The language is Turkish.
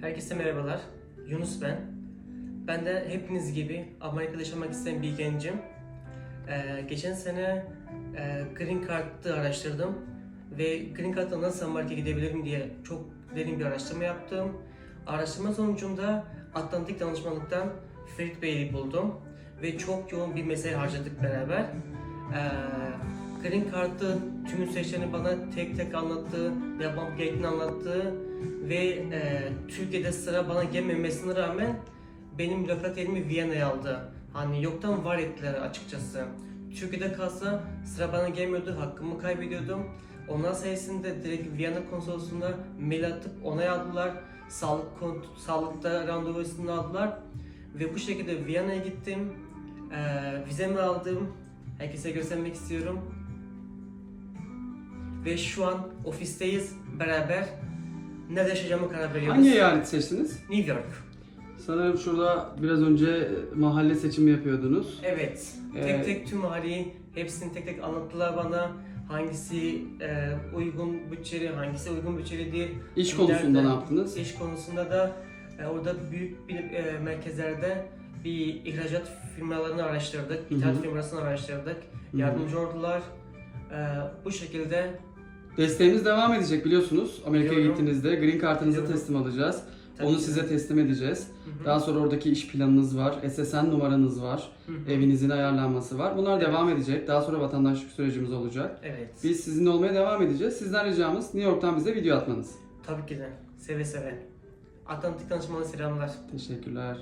Herkese merhabalar. Yunus ben. Ben de hepiniz gibi Amerika'da yaşamak isteyen bir gencim. Ee, geçen sene e, Green Card'ı araştırdım ve Green Card'la nasıl Amerika'ya gidebilirim diye çok derin bir araştırma yaptım. Araştırma sonucunda Atlantik Danışmanlık'tan Ferit Bey'i buldum ve çok yoğun bir mesai harcadık beraber. Ee, Green Card'ın tüm süreçlerini bana tek tek anlattı, yapmam gerektiğini anlattı ve e, Türkiye'de sıra bana gelmemesine rağmen benim mülakat Viyana'ya aldı. Hani yoktan var ettiler açıkçası. Türkiye'de kalsa sıra bana gelmiyordu, hakkımı kaybediyordum. Onlar sayesinde direkt Viyana konsolosluğuna mail atıp onay aldılar. Sağlık kont- sağlıkta randevusunu aldılar. Ve bu şekilde Viyana'ya gittim. Ee, vizemi aldım. Herkese göstermek istiyorum. Ve şu an ofisteyiz beraber. Nerede yaşayacağımı karar veriyoruz. Hangi eyalet seçtiniz? New York. Sanırım şurada biraz önce mahalle seçimi yapıyordunuz. Evet. Ee, Tek tek tüm mahalleyi hepsini tek tek anlattılar bana. Hangisi e, uygun bütçeli, hangisi uygun bütçeli değil. İş konusunda ne yaptınız? İş konusunda da e, orada büyük bir e, merkezlerde bir ihracat firmalarını araştırdık, Hı hı. ithalat firmasını araştırdık. Yardımcı oldular. E, bu şekilde Desteğimiz devam edecek biliyorsunuz. Amerika'ya Biliyorum. gittiğinizde green kartınızı Biliyorum. teslim alacağız. tabii Onu ki- size teslim edeceğiz. Hı hı. Daha sonra oradaki iş planınız var, SSN numaranız var, Hı hı. evinizin ayarlanması var. Bunlar Evet. devam edecek. Daha sonra vatandaşlık sürecimiz olacak. Evet. Biz sizinle olmaya devam edeceğiz. Sizden ricamız New York'tan bize video atmanız. Tabii ki de. Seve seve. Atlantik danışmanı selamlar. Teşekkürler.